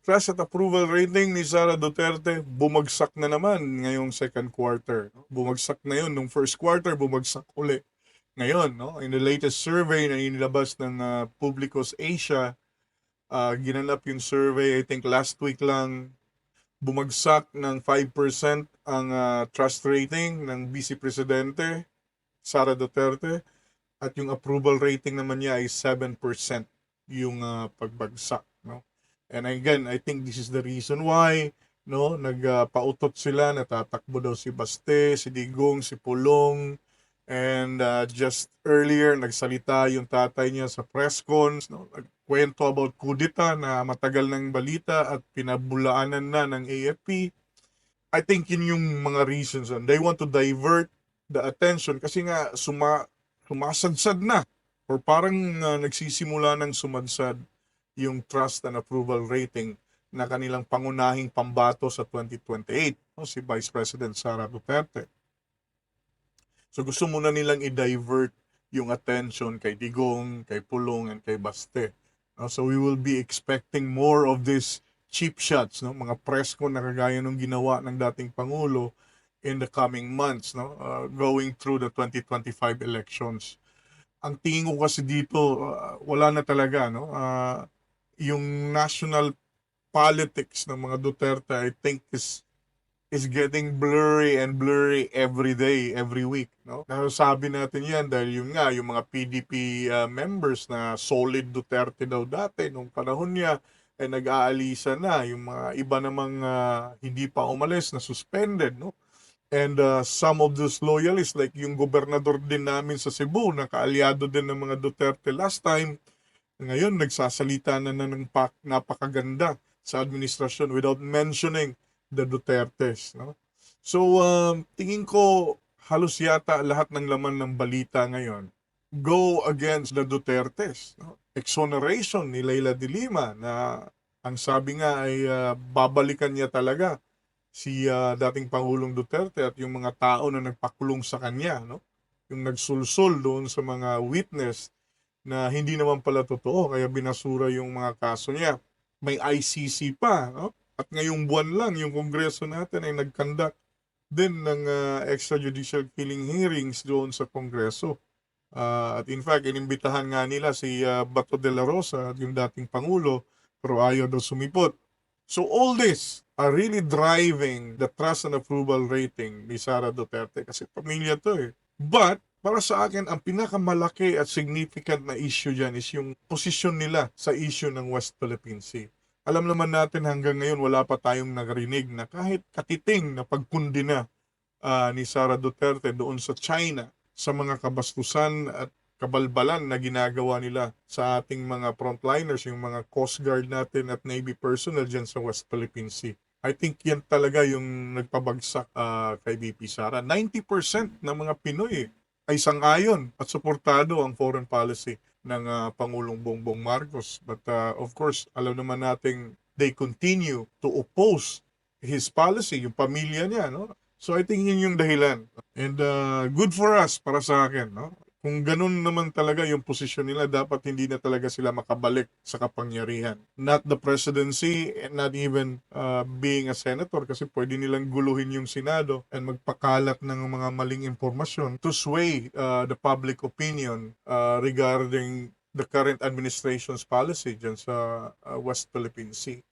trust at approval rating ni Sara Duterte bumagsak na naman ngayong second quarter. Bumagsak na yun. Nung first quarter, bumagsak uli. Ngayon, no? in the latest survey na inilabas ng uh, Publicos Asia, uh, ginanap yung survey, I think last week lang, bumagsak ng 5% ang uh, trust rating ng Vice Presidente Sara Duterte at yung approval rating naman niya ay 7% yung uh, pagbagsak no and again I think this is the reason why no nagpautot sila natatakbo daw si Baste si Digong si Pulong. And uh, just earlier nagsalita yung tatay niya sa press cons no nagkwento about kudita na matagal ng balita at pinabulaanan na ng AFP I think yun yung mga reasons and they want to divert the attention kasi nga suma sumasadsad na or parang uh, nagsisimula ng sumadsad yung trust and approval rating na kanilang pangunahing pambato sa 2028, no, si Vice President Sara Duterte. So gusto muna nilang i-divert yung attention kay Digong, kay Pulong, and kay Baste. No, so we will be expecting more of these cheap shots, no, mga press ko na kagaya nung ginawa ng dating Pangulo in the coming months, no, uh, going through the 2025 elections. Ang tingin ko kasi dito uh, wala na talaga no? Uh, yung national politics ng mga Duterte I think is is getting blurry and blurry every day every week no? Nasasabi natin yan dahil yung nga yung mga PDP uh, members na solid Duterte daw dati nung panahon niya ay nag-aalisa na. Yung mga iba namang uh, hindi pa umalis na suspended no? And uh, some of those loyalists, like yung gobernador din namin sa Cebu, na kaalyado din ng mga Duterte last time, ngayon nagsasalita na, na ng pak, napakaganda sa administrasyon without mentioning the Dutertes. No? So, um, tingin ko halos yata lahat ng laman ng balita ngayon go against the Dutertes. No? Exoneration ni Leila de Lima na ang sabi nga ay uh, babalikan niya talaga si uh, dating Pangulong Duterte at yung mga tao na nagpakulong sa kanya, no? Yung nagsulsul doon sa mga witness na hindi naman pala totoo kaya binasura yung mga kaso niya. May ICC pa, no? At ngayong buwan lang yung Kongreso natin ay nagkandak din ng uh, extrajudicial killing hearings doon sa Kongreso. Uh, at in fact, inimbitahan nga nila si uh, Bato de la Rosa at yung dating Pangulo pero ayaw daw sumipot. So all this are really driving the trust and approval rating ni Sara Duterte kasi pamilya to eh. But para sa akin, ang pinakamalaki at significant na issue dyan is yung posisyon nila sa issue ng West Philippine Sea. Alam naman natin hanggang ngayon wala pa tayong nagrinig na kahit katiting na pagkundi na uh, ni Sara Duterte doon sa China sa mga kabastusan at kabalbalan na ginagawa nila sa ating mga frontliners, yung mga Coast Guard natin at Navy personnel dyan sa West Philippine Sea. I think yan talaga yung nagpabagsak uh, kay BP Sara. 90% ng mga Pinoy ay sangayon at suportado ang foreign policy ng uh, Pangulong Bongbong Marcos. But uh, of course, alam naman nating they continue to oppose his policy, yung pamilya niya. No? So I think yun yung dahilan. And uh, good for us, para sa akin. No? Kung ganun naman talaga yung posisyon nila, dapat hindi na talaga sila makabalik sa kapangyarihan. Not the presidency, and not even uh, being a senator kasi pwede nilang guluhin yung Senado and magpakalat ng mga maling impormasyon to sway uh, the public opinion uh, regarding the current administration's policy dyan sa uh, West Philippine Sea.